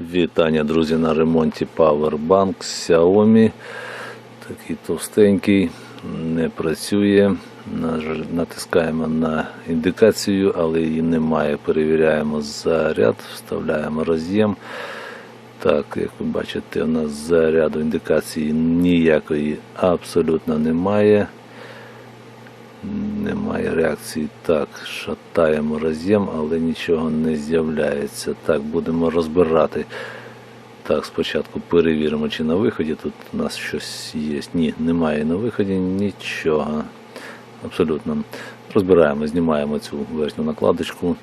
Вітання, друзі, на ремонті Powerbank Xiaomi. Такий товстенький, не працює. Натискаємо на індикацію, але її немає. Перевіряємо заряд, вставляємо роз'єм. Так, як ви бачите, у нас заряду індикації ніякої абсолютно немає. Немає реакції. Так, шатаємо роз'єм, але нічого не з'являється. Так, будемо розбирати. Так, спочатку перевіримо, чи на виході тут у нас щось є. Ні, немає на виході нічого. Абсолютно. Розбираємо, знімаємо цю верхню накладочку.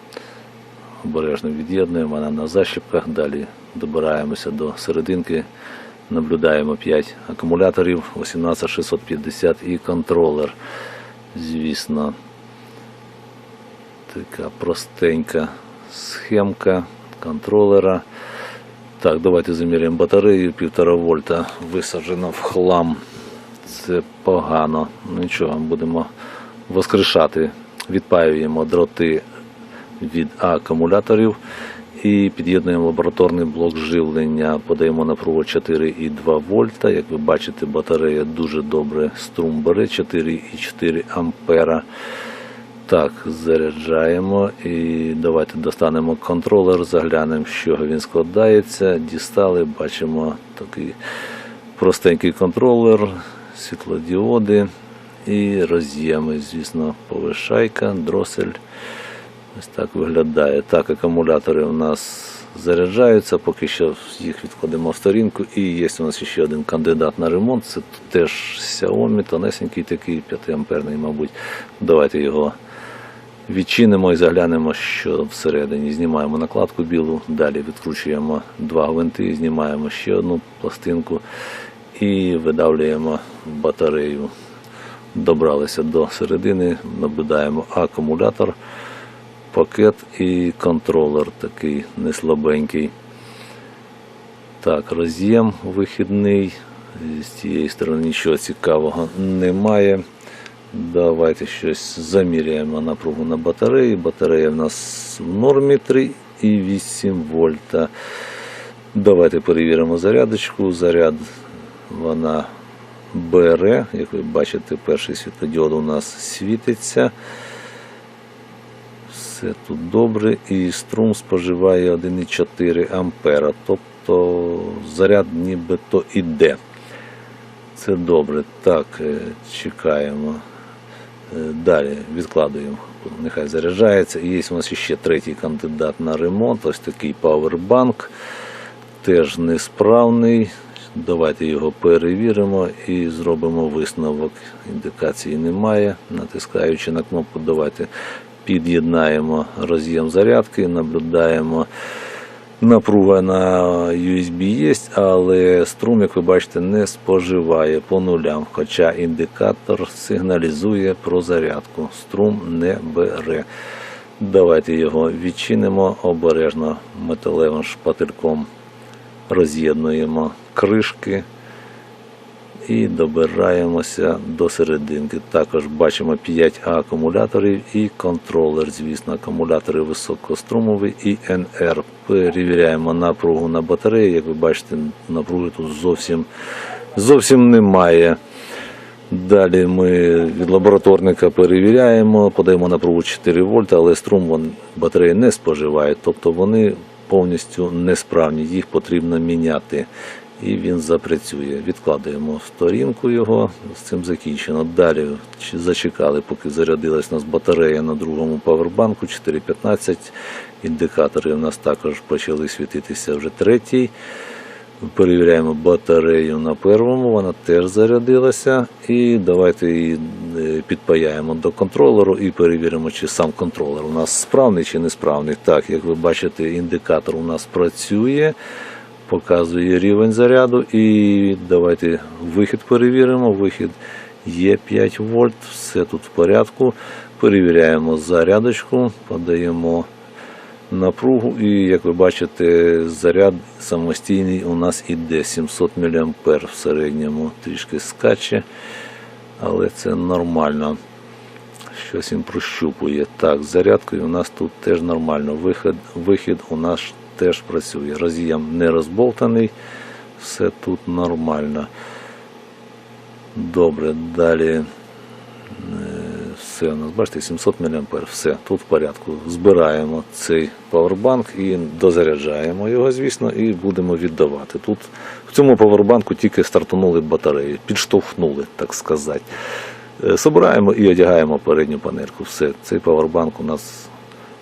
Обережно від'єднуємо вона на защіпках. Далі добираємося до серединки. Наблюдаємо 5 акумуляторів, 18650 і контролер. Звісно, така простенька схемка контролера. Так, давайте заміряємо батарею 1,5 вольта. Висаджено в хлам. Це погано. Ну нічого, будемо воскрешати. Відпаюємо дроти від акумуляторів і під'єднуємо лабораторний блок живлення. Подаємо напругу 4,2 вольта. Як ви бачите, батарея дуже добре струм бере 4,4 ампера. Так, заряджаємо і давайте достанемо контролер, заглянемо, з чого він складається. Дістали, бачимо такий простенький контролер, світлодіоди і роз'єми. Звісно, повишайка, дросель. Ось так виглядає. Так, акумулятори у нас заряджаються, поки що їх відкладемо в сторінку. І є у нас ще один кандидат на ремонт. Це теж Xiaomi, тонесенький такий, 5 амперний, мабуть. Давайте його відчинимо і заглянемо, що всередині. Знімаємо накладку білу, далі відкручуємо два гвинти, знімаємо ще одну пластинку і видавлюємо батарею. Добралися до середини, наблюдаємо акумулятор пакет і контролер такий неслабенький. Так, роз'єм вихідний. З цієї сторони нічого цікавого немає. Давайте щось заміряємо напругу на батареї. Батарея в нас в нормі 3,8 вольта. Давайте перевіримо зарядочку. Заряд вона бере. Як ви бачите, перший світлодіод у нас світиться. Все тут добре і струм споживає 1,4 ампера. Тобто заряд нібито іде. Це добре. Так, е, чекаємо. Е, Далі відкладуємо. Нехай заряджається. Є у нас ще третій кандидат на ремонт. Ось такий павербанк. Теж несправний. Давайте його перевіримо і зробимо висновок. Індикації немає. Натискаючи на кнопку, давайте під'єднаємо роз'єм зарядки, наблюдаємо. Напруга на USB є, але струм, як ви бачите, не споживає по нулям. Хоча індикатор сигналізує про зарядку. Струм не бере. Давайте його відчинимо обережно металевим шпательком. Роз'єднуємо кришки і добираємося до серединки. Також бачимо 5 акумуляторів і контролер. Звісно, акумулятори високострумові і НР. Перевіряємо напругу на батареї. Як ви бачите, напруги тут зовсім, зовсім немає. Далі ми від лабораторника перевіряємо, подаємо напругу 4 вольта, але струм батареї не споживає, тобто вони повністю несправні, їх потрібно міняти. І він запрацює. Відкладаємо сторінку його, з цим закінчено. Далі зачекали, поки зарядилась у нас батарея на другому павербанку 4.15. Індикатори у нас також почали світитися вже третій. Перевіряємо батарею на первому, вона теж зарядилася. І давайте її е, підпаяємо до контролеру і перевіримо, чи сам контролер у нас справний чи несправний. Так, як ви бачите, індикатор у нас працює, показує рівень заряду. І давайте вихід перевіримо. Вихід є 5 вольт, все тут в порядку. Перевіряємо зарядочку, подаємо напругу, і як ви бачите, заряд самостійний у нас іде 700 мА в середньому, трішки скаче, але це нормально. Щось він прощупує. Так, зарядкою у нас тут теж нормально. Вихід, вихід у нас теж працює. Роз'єм не розболтаний, все тут нормально. Добре, далі. е, Все, у нас бачите, 700 мА. Все, тут в порядку. Збираємо цей павербанк і дозаряджаємо його, звісно, і будемо віддавати. Тут в цьому павербанку тільки стартанули батареї, підштовхнули, так сказати. Е, Собираємо і одягаємо передню панельку. Все, цей павербанк у нас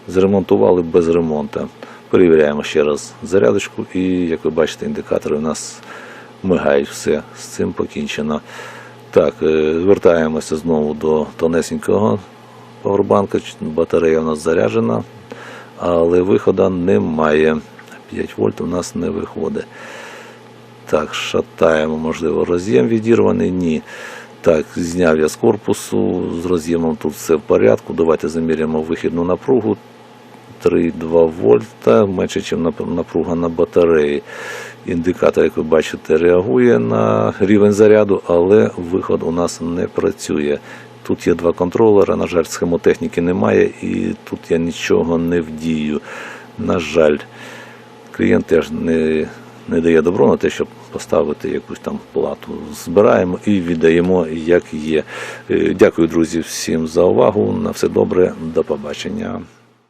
зремонтували без ремонту. Перевіряємо ще раз зарядочку, і як ви бачите, індикатори у нас мигають. Все, з цим покінчено. Так, е, звертаємося знову до тонесенького павербанка. Батарея у нас заряджена, але виходу немає. 5 вольт у нас не виходить. Так, шатаємо, можливо, роз'єм відірваний. Ні. Так, зняв я з корпусу, з роз'ємом тут все в порядку. Давайте заміряємо вихідну напругу. 3,2 вольта, менше, ніж напруга на батареї. Індикатор, як ви бачите, реагує на рівень заряду, але виход у нас не працює. Тут є два контролери, на жаль, схемотехніки немає, і тут я нічого не вдію. На жаль, клієнт теж не, не дає добро на те, щоб поставити якусь там плату. Збираємо і віддаємо, як є. Е, Дякую, друзі, всім за увагу. На все добре, до побачення.